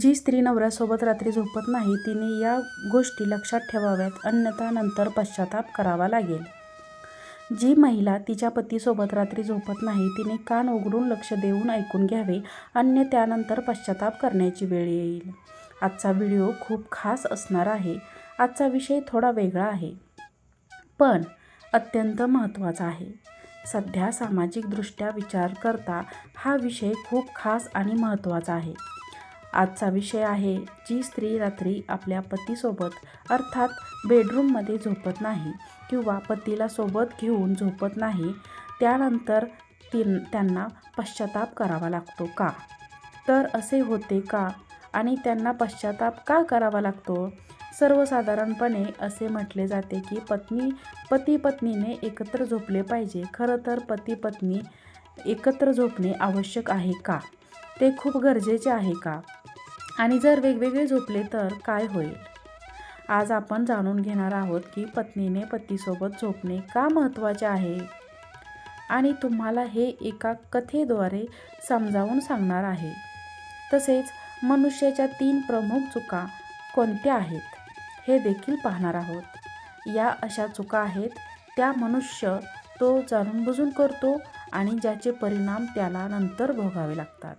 जी स्त्री नवऱ्यासोबत रात्री झोपत नाही तिने या गोष्टी लक्षात ठेवाव्यात अन्यथा नंतर पश्चाताप करावा लागेल. जी महिला तिच्या पतीसोबत रात्री झोपत नाही तिने कान उघडून लक्ष देऊन ऐकून घ्यावे अन्य त्यानंतर पश्चाताप करण्याची वेळ येईल. आजचा व्हिडिओ खूप खास असणार आहे. आजचा विषय थोडा वेगळा आहे पण अत्यंत महत्त्वाचा आहे. सध्या सामाजिकदृष्ट्या विचार करता हा विषय खूप खास आणि महत्त्वाचा आहे. आजचा विषय आहे जी स्त्री रात्री आपल्या पतीसोबत अर्थात बेडरूममध्ये झोपत नाही किंवा पतीला सोबत घेऊन झोपत नाही त्यानंतर ती त्यांना पश्चाताप करावा लागतो का? तर असे होते का? आणि त्यांना पश्चाताप का करावा लागतो? सर्वसाधारणपणे असे म्हटले जाते की पत्नी पती पत्नीने एकत्र झोपले पाहिजे. खरं तर पती पत्नी एकत्र झोपणे आवश्यक आहे का? ते खूप गरजेचे आहे का? आणि जर वेगवेगळे झोपले तर काय होईल? आज आपण जाणून घेणार आहोत की पत्नीने पतीसोबत झोपणे का महत्त्वाचे आहे? आणि तुम्हाला हे एका कथेद्वारे समजावून सांगणार आहे. तसेच मनुष्याच्या तीन प्रमुख चुका कोणत्या आहेत हे देखील पाहणार आहोत. या अशा चुका आहेत त्या मनुष्य तो जाणूनबुजून करतो आणि ज्याचे परिणाम त्याला नंतर भोगावे लागतात.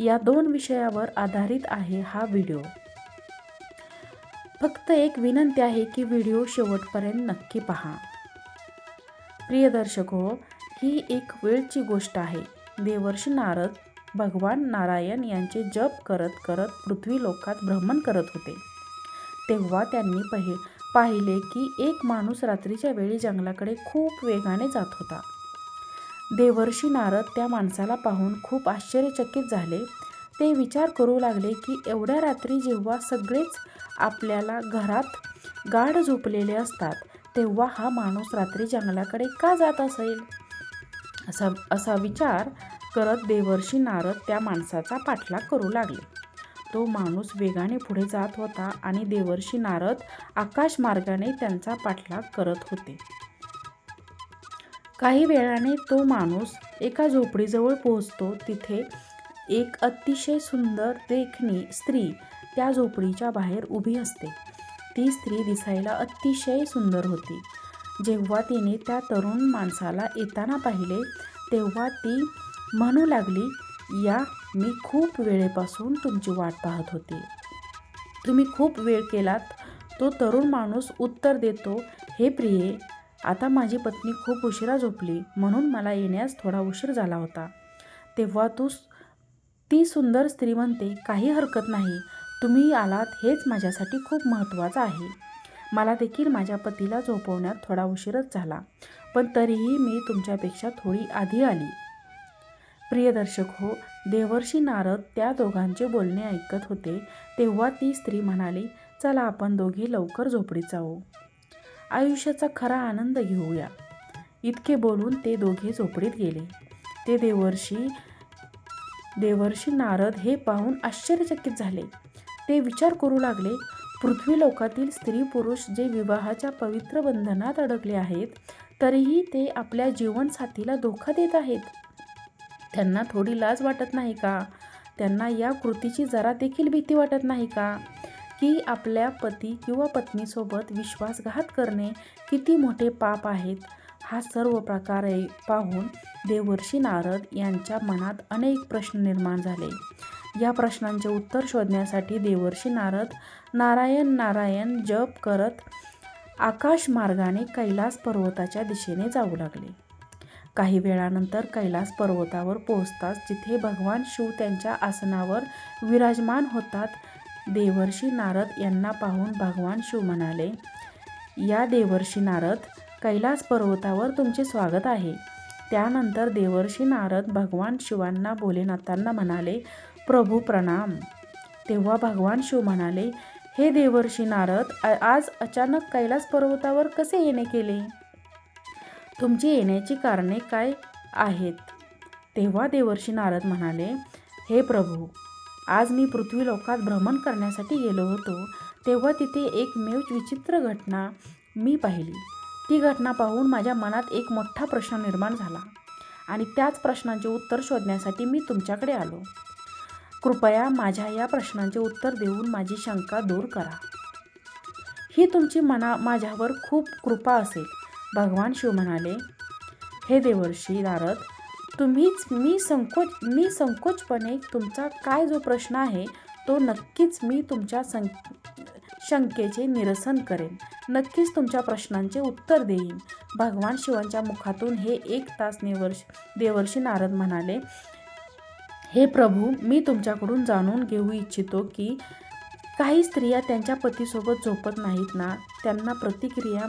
या दोन विषयावर आधारित आहे हा व्हिडिओ. फक्त एक विनंती आहे की व्हिडिओ शेवटपर्यंत नक्की पहा. प्रिय दर्शक हो ही एक वेळची गोष्ट आहे. देवर्षी नारद भगवान नारायण यांचे जप करत करत पृथ्वी लोकात भ्रमण करत होते. तेव्हा त्यांनी पहि पाहिले की एक माणूस रात्रीच्या वेळी जंगलाकडे खूप वेगाने जात होता. देवर्षी नारद त्या माणसाला पाहून खूप आश्चर्यचकित झाले. ते विचार करू लागले की एवढ्या रात्री जेव्हा सगळेच आपल्याला घरात गाढ झोपलेले असतात तेव्हा हा माणूस रात्री जंगलाकडे का जात असेल? असा असा विचार करत देवर्षी नारद त्या माणसाचा पाठलाग करू लागले. तो माणूस वेगाने पुढे जात होता आणि देवर्षी नारद आकाश मार्गाने त्यांचा पाठलाग करत होते. काही वेळाने तो माणूस एका झोपडीजवळ पोहोचतो. तिथे एक अतिशय सुंदर देखणी स्त्री त्या झोपडीच्या बाहेर उभी असते. ती स्त्री दिसायला अतिशय सुंदर होती. जेव्हा तिने त्या तरुण माणसाला येताना पाहिले तेव्हा ती म्हणू लागली या मी खूप वेळेपासून तुमची वाट पाहत होते. तुम्ही खूप वेळ केलात. तो तरुण माणूस उत्तर देतो हे प्रिये आता माझी पत्नी खूप उशिरा झोपली म्हणून मला येण्यास थोडा उशीर झाला होता. तेव्हा तू ती सुंदर स्त्री म्हणते काही हरकत नाही. तुम्ही आलात हेच माझ्यासाठी खूप महत्त्वाचं आहे. मला देखील माझ्या पतीला झोपवण्यात थोडा उशीरच झाला पण तरीही मी तुमच्यापेक्षा थोडी आधी आली. प्रिय दर्शक हो देवर्षी नारद त्या दोघांचे बोलणे ऐकत होते तेव्हा ती स्त्री म्हणाली चला आपण दोघी लवकर झोपडीत जाऊ. आयुष्याचा खरा आनंद घेऊया. इतके बोलून ते दोघे झोपडीत गेले. ते देवर्षी देवर्षी नारद हे पाहून आश्चर्यचकित झाले. ते विचार करू लागले पृथ्वी लोकातील स्त्री पुरुष जे विवाहाच्या पवित्र बंधनात अडकले आहेत तरीही ते आपल्या जीवनसाथीला धोका देत आहेत. त्यांना थोडी लाज वाटत नाही का? त्यांना या कृतीची जरा देखील भीती वाटत नाही का? की आपल्या पती किंवा पत्नीसोबत विश्वासघात करणे किती मोठे पाप आहेत हा सर्व प्रकारे पाहून देवर्षी नारद यांच्या मनात अनेक प्रश्न निर्माण झाले. या प्रश्नांचे उत्तर शोधण्यासाठी देवर्षी नारद नारायण नारायण जप करत आकाश मार्गाने कैलास पर्वताच्या दिशेने जाऊ लागले. काही वेळानंतर कैलास पर्वतावर पोहोचताच जिथे भगवान शिव त्यांच्या आसनावर विराजमान होतात देवर्षी नारद यांना पाहून भगवान शिव म्हणाले या देवर्षी नारद कैलास पर्वतावर तुमचे स्वागत आहे. त्यानंतर देवर्षी नारद भगवान शिवांना भोलेनाथांना म्हणाले प्रभू प्रणाम. तेव्हा भगवान शिव म्हणाले हे देवर्षी नारद आज अचानक कैलास पर्वतावर कसे येणे केले? तुमची येण्याची कारणे काय आहेत? तेव्हा देवर्षी नारद म्हणाले हे प्रभू आज मी पृथ्वी लोकात भ्रमण करण्यासाठी गेलो होतो तेव्हा तिथे एक मेव विचित्र घटना मी पाहिली. ती घटना पाहून माझ्या मनात एक मोठा प्रश्न निर्माण झाला आणि त्याच प्रश्नांचे उत्तर शोधण्यासाठी मी तुमच्याकडे आलो. कृपया माझ्या या प्रश्नांचे उत्तर देऊन माझी शंका दूर करा. ही तुमची मना माझ्यावर खूप कृपा असेल भगवान शिव म्हणाले. हे देवर्षी नारद तुम्हीच मी संकोच मी संकोचपणे तुमचा काय जो प्रश्न आहे तो नक्कीच मी तुमच्या सं शंकेचे निरसन करेन. नक्कीच तुमच्या प्रश्नांचे उत्तर देईन. भगवान शिवांच्या मुखातून हे एक तास निवर्ष देवर्षी नारद म्हणाले हे प्रभू मी तुमच्याकडून जाणून घेऊ इच्छितो की काही स्त्रिया त्यांच्या पतीसोबत झोपत नाहीत ना? त्यांना प्रतिक्रिया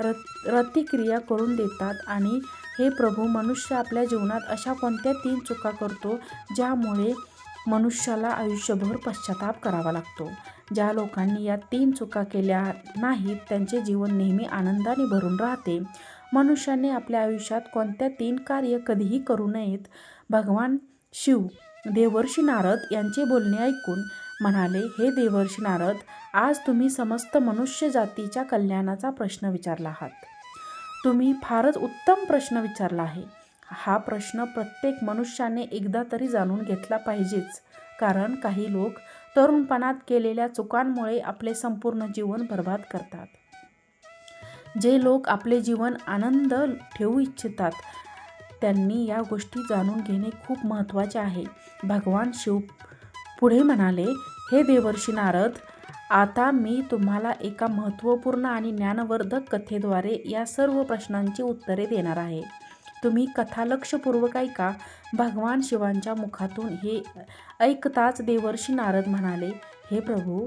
र रतिक्रिया करून देतात आणि हे प्रभू मनुष्य आपल्या जीवनात अशा कोणत्या तीन चुका करतो ज्यामुळे मनुष्याला आयुष्यभर पश्चाताप करावा लागतो? ज्या लोकांनी या तीन चुका केल्या नाहीत त्यांचे जीवन नेहमी आनंदाने भरून राहते. मनुष्याने आपल्या आयुष्यात कोणत्या तीन कार्य कधीही करू नयेत. भगवान शिव देवर्षी नारद यांचे बोलणे ऐकून म्हणाले हे देवर्षी नारद आज तुम्ही समस्त मनुष्य जातीच्या कल्याणाचा प्रश्न विचारला आहात. तुम्ही फारच उत्तम प्रश्न विचारला आहे. हा प्रश्न प्रत्येक मनुष्याने एकदा तरी जाणून घेतला पाहिजेच. कारण काही लोक तरुणपणात केलेल्या चुकांमुळे आपले संपूर्ण जीवन बर्बाद करतात. जे लोक आपले जीवन आनंद ठेवू इच्छितात त्यांनी या गोष्टी जाणून घेणे खूप महत्त्वाचे आहे. भगवान शिव पुढे म्हणाले हे देवर्षी नारद आता मी तुम्हाला एका महत्त्वपूर्ण आणि ज्ञानवर्धक कथेद्वारे या सर्व प्रश्नांची उत्तरे देणार आहे. तुम्ही कथा लक्षपूर्वक ऐका. भगवान शिवांच्या मुखातून हे ऐकताच देवर्षी नारद म्हणाले हे प्रभू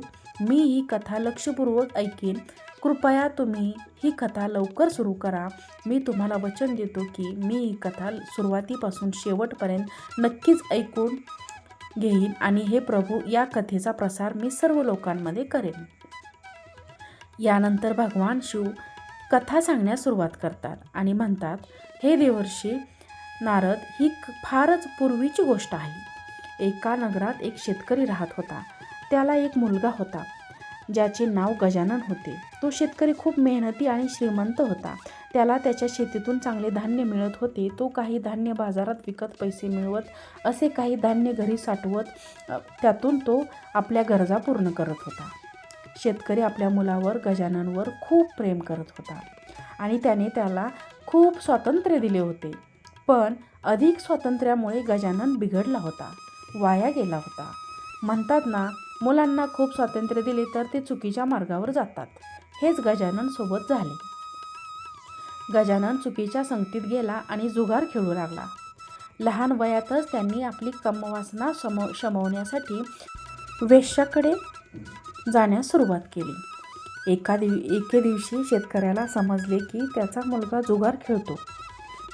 मी ही कथा लक्षपूर्वक ऐकीन. कृपया तुम्ही ही कथा लवकर सुरू करा. मी तुम्हाला वचन देतो की मी ही कथा सुरुवातीपासून शेवटपर्यंत नक्कीच ऐकून घेईन आणि हे प्रभू या कथेचा प्रसार मी सर्व लोकांमध्ये करेन. यानंतर भगवान शिव कथा सांगण्यास सुरुवात करतात आणि म्हणतात हे देवर्षी नारद ही फारच पूर्वीची गोष्ट आहे. एका नगरात एक शेतकरी राहत होता. त्याला एक मुलगा होता. ज्याचे नाव गजानन होते. तो शेतकरी खूप मेहनती आणि श्रीमंत होता. त्याला त्याच्या शेतीतून चांगले धान्य मिळत होते. तो काही धान्य बाजारात विकत पैसे मिळवत असे काही धान्य घरी साठवत त्यातून तो आपल्या गरजा पूर्ण करत होता. शेतकरी आपल्या मुलावर गजाननवर खूप प्रेम करत होता आणि त्याने त्याला खूप स्वातंत्र्य दिले होते. पण अधिक स्वातंत्र्यामुळे गजानन बिघडला होता वाया गेला होता. म्हणतात ना मुलांना खूप स्वातंत्र्य दिले तर ते चुकीच्या मार्गावर जातात. हेच गजानन सोबत झाले. गजानन चुकीच्या संगतीत गेला आणि जुगार खेळू लागला. लहान वयातच त्यांनी आपली कमवासना सम शमवण्यासाठी वेश्याकडे जाण्यास सुरुवात केली. एका दिव एके दिवशी शेतकऱ्याला समजले की त्याचा मुलगा जुगार खेळतो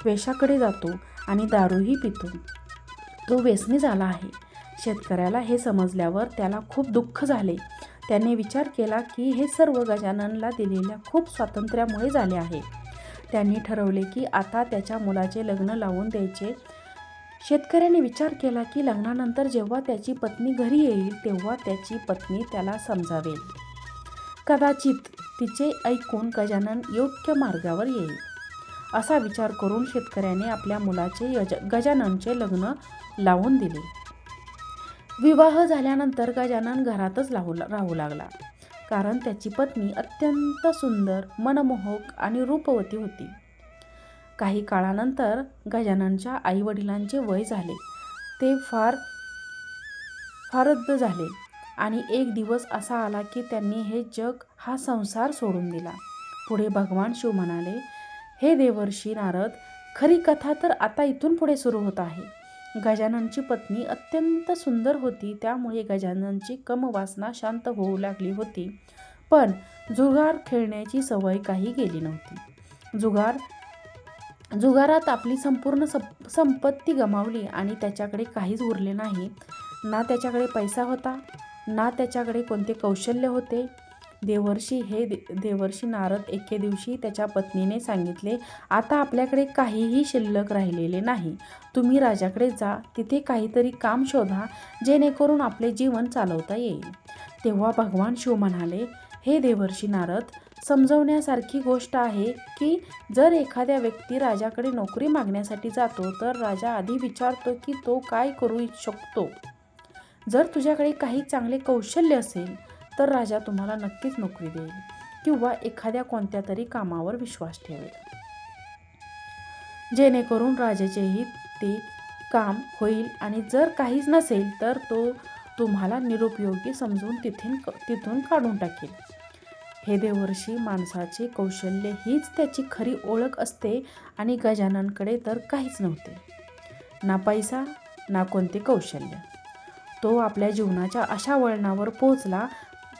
वेशाकडे जातो आणि दारूही पितो. तो व्यसनी झाला आहे. शेतकऱ्याला हे समजल्यावर त्याला खूप दुःख झाले. त्याने विचार केला की हे सर्व गजाननला दिलेल्या खूप स्वातंत्र्यामुळे झाले आहे. त्यांनी ठरवले की आता त्याच्या मुलाचे लग्न लावून द्यायचे. शेतकऱ्याने विचार केला की लग्नानंतर जेव्हा त्याची पत्नी घरी येईल तेव्हा त्याची पत्नी त्याला समजावेल. कदाचित तिचे ऐकून गजानन योग्य मार्गावर येईल. असा विचार करून शेतकऱ्याने आपल्या मुलाचे यज गजाननचे लग्न लावून दिले. विवाह झाल्यानंतर गजानन घरातच राहू राहू लागला. कारण त्याची पत्नी अत्यंत सुंदर मनमोहक आणि रूपवती होती. काही काळानंतर गजाननच्या आईवडिलांचे वय झाले. ते फार फारद्द झाले आणि एक दिवस असा आला की त्यांनी हे जग हा संसार सोडून दिला. पुढे भगवान शिव म्हणाले हे देवर्षी नारद खरी कथा तर आता इथून पुढे सुरू होत आहे. गजाननची पत्नी अत्यंत सुंदर होती. त्यामुळे गजाननची कमवासना शांत होऊ लागली होती. पण जुगार खेळण्याची सवय काही गेली नव्हती. जुगार जुगारात आपली संपूर्ण सप संपत्ती गमावली आणि त्याच्याकडे काहीच उरले नाही. ना त्याच्याकडे पैसा होता ना त्याच्याकडे कोणते कौशल्य होते. देवर्षी हे दे देवर्षी नारद एके दिवशी त्याच्या पत्नीने सांगितले आता आपल्याकडे काहीही शिल्लक राहिलेले नाही. तुम्ही राजाकडे जा. तिथे काहीतरी काम शोधा जेणेकरून आपले जीवन चालवता येईल. तेव्हा भगवान शिव म्हणाले हे देवर्षी नारद समजवण्यासारखी गोष्ट आहे की जर एखाद्या व्यक्ती राजाकडे नोकरी मागण्यासाठी जातो तर राजा आधी विचारतो की तो काय करू शकतो. जर तुझ्याकडे काही चांगले कौशल्य असेल तर राजा तुम्हाला नक्कीच नोकरी देईल किंवा एखाद्या कोणत्या तरी कामावर विश्वास ठेवेल. जेणेकरून राजाचेही ते काम होईल आणि जर काहीच नसेल तर तो तुम्हाला निरुपयोगी समजून तिथून तिथून काढून टाकेल. हे देवर्षी माणसाचे कौशल्य हीच त्याची खरी ओळख असते आणि गजाननकडे तर काहीच नव्हते. ना पैसा ना कोणते कौशल्य. तो आपल्या जीवनाच्या अशा वळणावर पोहोचला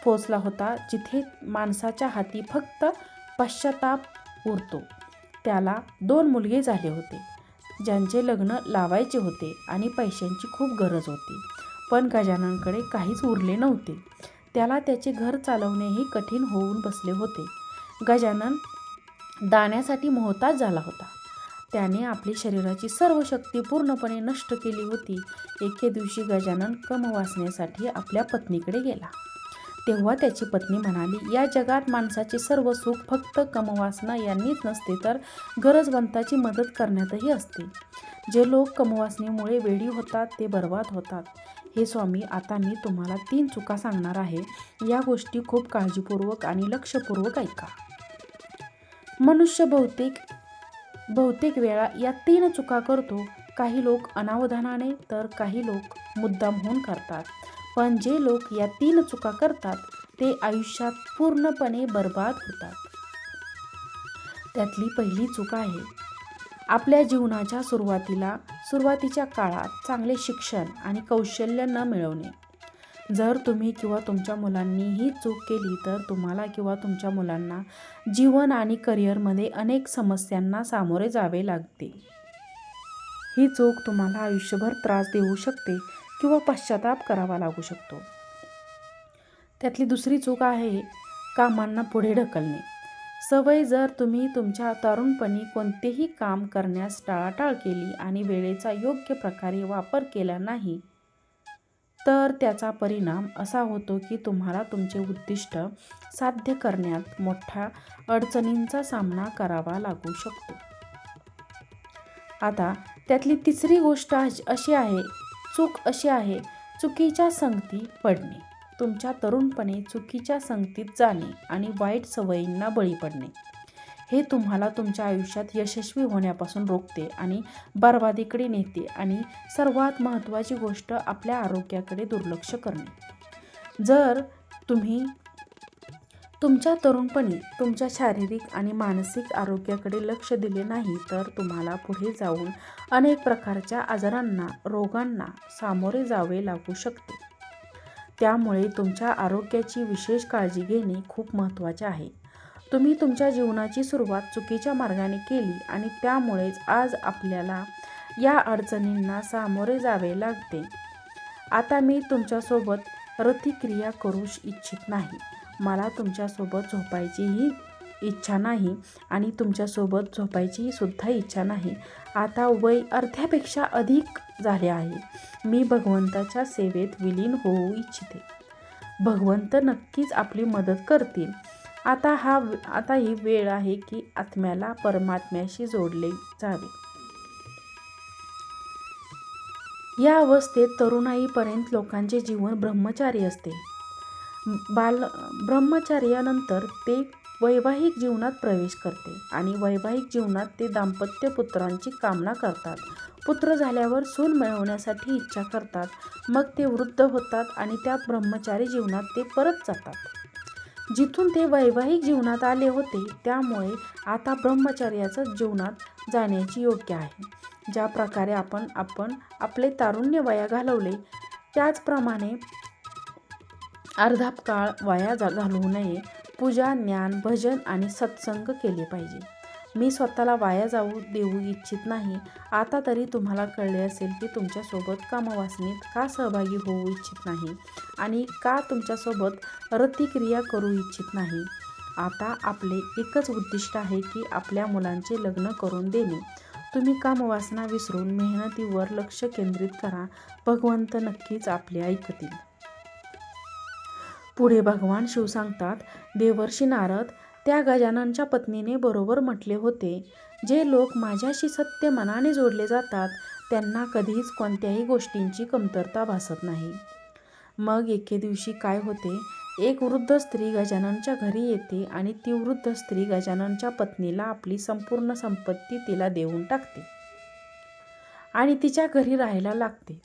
पोचला होता जिथे माणसाच्या हाती फक्त पश्चाताप उरतो. त्याला दोन मुलगे झाले होते ज्यांचे लग्न लावायचे होते आणि पैशांची खूप गरज होती. पण गजाननकडे काहीच उरले नव्हते. त्याला त्याचे घर चालवणेही कठीण होऊन बसले होते. गजानन दाण्यासाठी मोहताज झाला होता. त्याने आपली शरीराची सर्व शक्ती पूर्णपणे नष्ट केली होती. एके दिवशी गजानन कम वाचण्यासाठी आपल्या पत्नीकडे गेला. तेव्हा त्याची पत्नी म्हणाली या जगात माणसाचे सर्व सुख फक्त कमवासना यांनीच नसते तर गरजवंताची मदत करण्यातही असते. जे लोक कमवासनेमुळे वेडी होतात ते बर्बाद होतात. हे स्वामी आता मी तुम्हाला तीन चुका सांगणार आहे. या गोष्टी खूप काळजीपूर्वक आणि लक्षपूर्वक ऐका. मनुष्य बहुतेक बहुतेक वेळा या तीन चुका करतो. काही लोक अनावधानाने तर काही लोक मुद्दामहून करतात. पण जे लोक या तीन चुका करतात ते आयुष्यात पूर्णपणे बर्बाद होतात. त्यातली पहिली चूक आहे आपल्या जीवनाच्या सुरुवातीला सुरुवातीच्या काळात चांगले शिक्षण आणि कौशल्य न मिळवणे. जर तुम्ही किंवा तुमच्या मुलांनी ही चूक केली तर तुम्हाला किंवा तुमच्या मुलांना जीवन आणि करिअरमध्ये अनेक समस्यांना सामोरे जावे लागते. ही चूक तुम्हाला आयुष्यभर त्रास देऊ शकते किंवा पश्चाताप करावा लागू शकतो. त्यातली दुसरी चूक आहे कामांना पुढे ढकलणे. सवय जर तुम्ही तुमच्या तरुणपणी कोणतेही काम करण्यास टाळाटाळ केली आणि वेळेचा योग्य प्रकारे वापर केला नाही तर त्याचा परिणाम असा होतो की तुम्हाला तुमचे उद्दिष्ट साध्य करण्यात मोठ्या अडचणींचा सामना करावा लागू शकतो. आता त्यातली तिसरी गोष्ट अशी आहे चूक अशी आहे चुकीच्या संगती पडणे. तुमच्या तरुणपणे चुकीच्या संगतीत जाणे आणि वाईट सवयींना बळी पडणे. हे तुम्हाला तुमच्या आयुष्यात यशस्वी होण्यापासून रोखते आणि बर्बादीकडे नेते आणि सर्वात महत्त्वाची गोष्ट आपल्या आरोग्याकडे दुर्लक्ष करणे. जर तुम्ही तुमच्या तरुणपणी तुमच्या शारीरिक आणि मानसिक आरोग्याकडे लक्ष दिले नाही तर तुम्हाला पुढे जाऊन अनेक प्रकारच्या आजारांना रोगांना सामोरे जावे लागू शकते. त्यामुळे तुमच्या आरोग्याची विशेष काळजी घेणे खूप महत्त्वाचे आहे. तुम्ही तुमच्या जीवनाची सुरुवात चुकीच्या मार्गाने केली आणि त्यामुळेच आज आपल्याला या अडचणींना सामोरे जावे लागते. आता मी तुमच्यासोबत प्रतिक्रिया करू इच्छित नाही. मला तुमच्यासोबत झोपायचीही इच्छा नाही आणि तुमच्यासोबत झोपायचीही सुद्धा इच्छा नाही. आता वय अर्ध्यापेक्षा अधिक झाले आहे. मी भगवंताच्या सेवेत विलीन होऊ इच्छिते. भगवंत नक्कीच आपली मदत करतील. आता हा आता ही वेळ आहे की आत्म्याला परमात्म्याशी जोडले जावे. या अवस्थेत तरुणाईपर्यंत लोकांचे जीवन ब्रह्मचारी असते. बाल ब्रह्मचर्यानंतर ते वैवाहिक जीवनात प्रवेश करते आणि वैवाहिक जीवनात ते दाम्पत्य पुत्रांची कामना करतात. पुत्र झाल्यावर सून मिळवण्यासाठी इच्छा करतात. मग ते वृद्ध होतात आणि त्या ब्रह्मचारी जीवनात ते परत जातात. जिथून ते वैवाहिक जीवनात आले होते त्यामुळे आता ब्रह्मचर्याचं जीवनात जाण्याची योग्य आहे. ज्या प्रकारे आपण आपण आपले तारुण्य वया घालवले त्याचप्रमाणे अर्धा काळ वाया जा घालवू नये. पूजा ज्ञान भजन आणि सत्संग केले पाहिजे. मी स्वतःला वाया जाऊ देऊ इच्छित नाही. आता तरी तुम्हाला कळले असेल की तुमच्यासोबत कामवासनीत का सहभागी होऊ इच्छित नाही आणि का तुमच्यासोबत रतिक्रिया करू इच्छित नाही. आता आपले एकच उद्दिष्ट आहे की आपल्या मुलांचे लग्न करून देणे. तुम्ही कामवासना विसरून मेहनतीवर लक्ष केंद्रित करा. भगवंत नक्कीच आपले ऐकतील. पुढे भगवान शिव सांगतात देवर्षी नारद त्या गजाननच्या पत्नीने बरोबर म्हटले होते. जे लोक माझ्याशी सत्य मनाने जोडले जातात त्यांना कधीच कोणत्याही गोष्टींची कमतरता भासत नाही. मग एके दिवशी काय होते? एक वृद्ध स्त्री गजाननच्या घरी येते आणि ती वृद्ध स्त्री गजाननच्या पत्नीला आपली संपूर्ण संपत्ती तिला देऊन टाकते आणि तिच्या घरी राहायला लागते.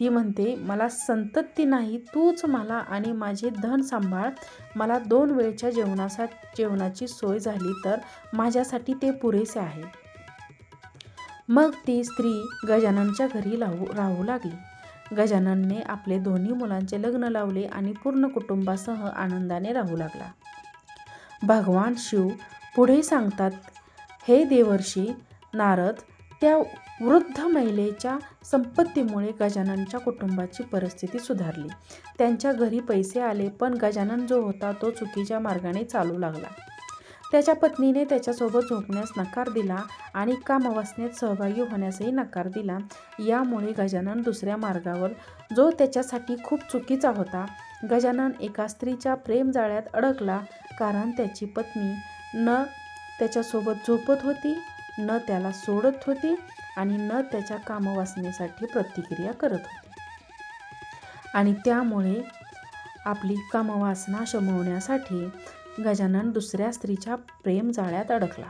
ती म्हणते मला संतती नाही तूच मला आणि माझे धन सांभाळ. मला दोन वेळच्या जेवणासा जेवणाची सोय झाली तर माझ्यासाठी ते पुरेसे आहे. मग ती स्त्री गजाननच्या घरी लावू राहू लागली. गजाननने आपले दोन्ही मुलांचे लग्न लावले आणि पूर्ण कुटुंबासह आनंदाने राहू लागला. भगवान शिव पुढे सांगतात हे देवर्षी नारद त्या वृद्ध महिलेच्या संपत्तीमुळे गजाननच्या कुटुंबाची परिस्थिती सुधारली. त्यांच्या घरी पैसे आले पण गजानन जो होता तो चुकीच्या मार्गाने चालू लागला. त्याच्या पत्नीने त्याच्यासोबत झोपण्यास नकार दिला आणि कामवासनेत सहभागी होण्यासही नकार दिला. यामुळे गजानन दुसऱ्या मार्गावर जो त्याच्यासाठी खूप चुकीचा होता गजानन एका स्त्रीच्या प्रेमजाळ्यात अडकला कारण त्याची पत्नी न त्याच्यासोबत झोपत होती न त्याला सोडत होती आणि न त्याच्या कामवासनेसाठी प्रतिक्रिया करत होती. आणि त्यामुळे आपली कामवासना शमवण्यासाठी गजानन दुसऱ्या स्त्रीच्या प्रेम जाळ्यात अडकला.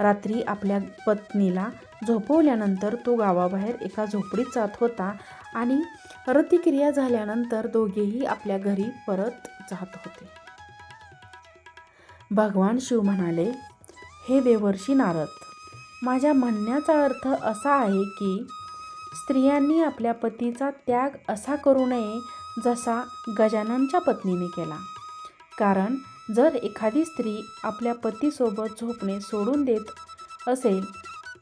रात्री आपल्या पत्नीला झोपवल्यानंतर तो गावाबाहेर एका झोपडीत जात होता आणि प्रतिक्रिया झाल्यानंतर दोघेही आपल्या घरी परत जात होते. भगवान शिव म्हणाले हे देवर्षी नारद माझ्या म्हणण्याचा अर्थ असा आहे की स्त्रियांनी आपल्या पतीचा त्याग असा करू नये जसा गजाननच्या पत्नीने केला. कारण जर एखादी स्त्री आपल्या पतीसोबत झोपणे सोडून देत असेल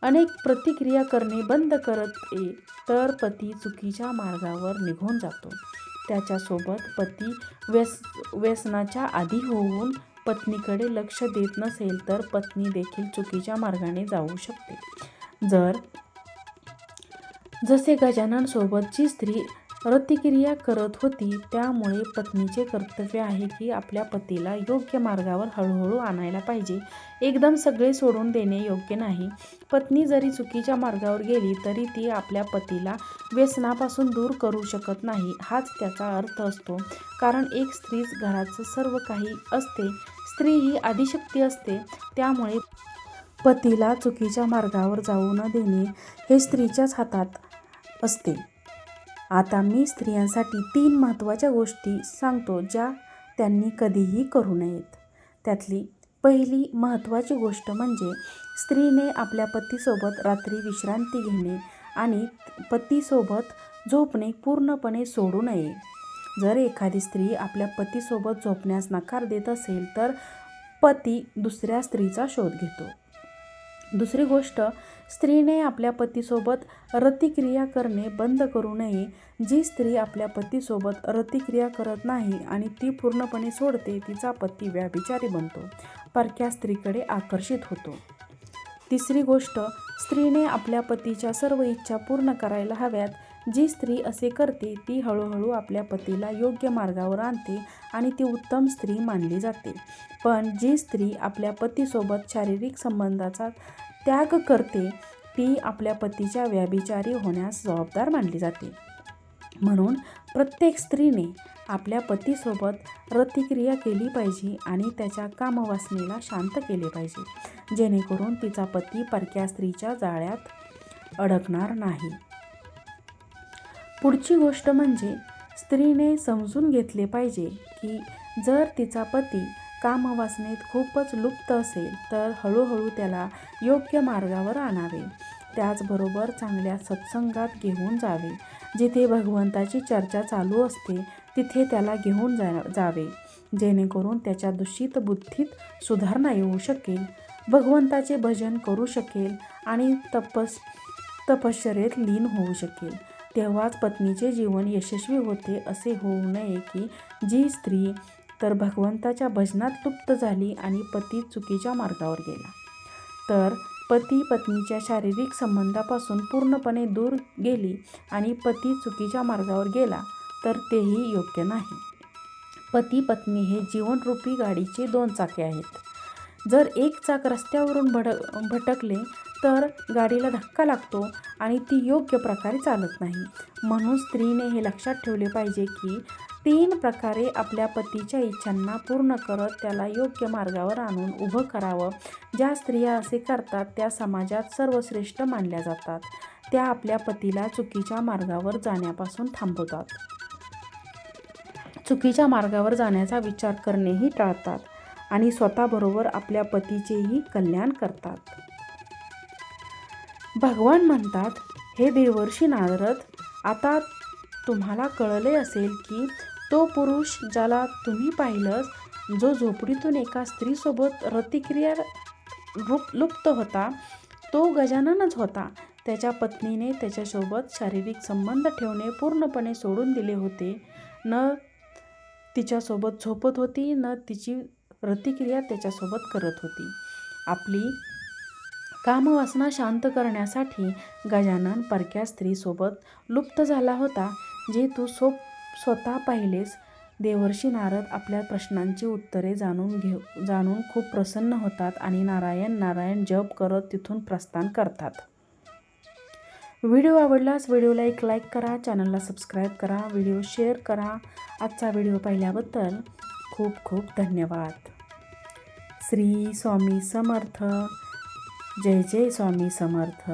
अनेक प्रतिक्रिया करणे बंद करते तर पती चुकीच्या मार्गावर निघून जातो. त्याच्यासोबत पती व्यस व्यसनाच्या आधी होऊन पत्नीकडे लक्ष देत नसेल तर पत्नी देखील चुकीच्या मार्गाने जाऊ शकते. जर जसे गजाननसोबतची स्त्री प्रतिक्रिया करत होती. त्यामुळे पत्नीचे कर्तव्य आहे की आपल्या पतीला योग्य मार्गावर हळूहळू आणायला पाहिजे. एकदम सगळे सोडून देणे योग्य नाही. पत्नी जरी चुकीच्या मार्गावर गेली तरी ती आपल्या पतीला व्यसनापासून दूर करू शकत नाही हाच त्याचा अर्थ असतो. कारण एक स्त्रीच घराचं सर्व काही असते. स्त्री ही आदिशक्ती असते. त्यामुळे पतीला चुकीच्या मार्गावर जाऊ न देणे हे स्त्रीच्याच हातात असते. आता मी स्त्रियांसाठी तीन महत्त्वाच्या गोष्टी सांगतो ज्या त्यांनी कधीही करू नयेत. त्यातली पहिली महत्त्वाची गोष्ट म्हणजे स्त्रीने आपल्या पतीसोबत रात्री विश्रांती घेणे आणि पतीसोबत झोपणे पूर्णपणे सोडू नये. जर एखादी स्त्री आपल्या पतीसोबत झोपण्यास नकार देत असेल तर पती दुसऱ्या स्त्रीचा शोध घेतो. दुसरी गोष्ट स्त्रीने आपल्या पतीसोबत रतिक्रिया करणे बंद करू नये. जी स्त्री आपल्या पतीसोबत रतिक्रिया करत नाही आणि ती पूर्णपणे सोडते तिचा पती व्याभिचारी बनतो परक्या स्त्रीकडे आकर्षित होतो. तिसरी गोष्ट स्त्रीने आपल्या पतीच्या सर्व इच्छा पूर्ण करायला हव्यात. जी स्त्री असे करते ती हळूहळू आपल्या पतीला योग्य मार्गावर आणते आणि ती उत्तम स्त्री मानली जाते. पण जी स्त्री आपल्या पतीसोबत शारीरिक संबंधाचा त्याग करते ती आपल्या पतीच्या व्याभिचारी होण्यास जबाबदार मानली जाते. म्हणून प्रत्येक स्त्रीने आपल्या पतीसोबत प्रतिक्रिया केली पाहिजे आणि त्याच्या कामवासनेला शांत केले पाहिजे जेणेकरून तिचा पती परक्या स्त्रीच्या जाळ्यात अडकणार नाही. पुढची गोष्ट म्हणजे स्त्रीने समजून घेतले पाहिजे की जर तिचा पती कामवासनेत खूपच लुप्त असेल तर हळूहळू त्याला योग्य मार्गावर आणावे. त्याचबरोबर चांगल्या सत्संगात घेऊन जावे. जिथे भगवंताची चर्चा चालू असते तिथे त्याला घेऊन जा जावे. जेणेकरून त्याच्या दूषित बुद्धीत सुधारणा येऊ शकेल. भगवंताचे भजन करू शकेल आणि तपस तपश्चरेत लीन होऊ शकेल. तेव्हाच पत्नीचे जीवन यशस्वी होते असे होऊ नये की जी स्त्री तर भगवंताच्या भजनात लुप्त झाली आणि पती चुकीच्या मार्गावर गेला. तर पती पत्नीच्या शारीरिक संबंधापासून पूर्णपणे दूर गेली आणि पती चुकीच्या मार्गावर गेला तर तेही योग्य नाही. पती पत्नी हे जीवनरूपी गाडीचे दोन चाके आहेत. जर एक चाक रस्त्यावरून भड भटकले तर गाडीला धक्का लागतो आणि ती योग्य प्रकारे चालत नाही. म्हणून स्त्रीने हे लक्षात ठेवले पाहिजे की तीन प्रकारे आपल्या पतीच्या इच्छांना पूर्ण करत त्याला योग्य मार्गावर आणून उभं करावं. ज्या स्त्रिया असे करतात त्या समाजात सर्वश्रेष्ठ मानल्या जातात. त्या आपल्या पतीला चुकीच्या मार्गावर जाण्यापासून थांबवतात. चुकीच्या मार्गावर जाण्याचा विचार करणेही टाळतात आणि स्वतःबरोबर आपल्या पतीचेही कल्याण करतात. भगवान म्हणतात हे देवर्षी नारद आता तुम्हाला कळले असेल की तो पुरुष ज्याला तुम्ही पाहिलंच जो झोपडीतून एका स्त्रीसोबत रतिक्रिया रूप लुप्त होता तो गजाननच होता. त्याच्या पत्नीने त्याच्यासोबत शारीरिक संबंध ठेवणे पूर्णपणे सोडून दिले होते. न तिच्यासोबत झोपत होती न तिची प्रतिक्रिया त्याच्यासोबत करत होती. आपली कामवासना शांत करण्यासाठी गजानन परक्या स्त्रीसोबत लुप्त झाला होता जे तू सोप स्वतः पाहिलेस देवर्षी नारद आपल्या प्रश्नांची उत्तरे जाणून घेऊ जाणून खूप प्रसन्न होतात आणि नारायण नारायण जप करत तिथून प्रस्थान करतात. व्हिडिओ आवडलास व्हिडिओला एक लाईक करा चॅनलला सबस्क्राईब करा व्हिडिओ शेअर करा. आजचा व्हिडिओ पाहिल्याबद्दल खूप खूप धन्यवाद. श्री स्वामी समर्थ. जय जय स्वामी समर्थ.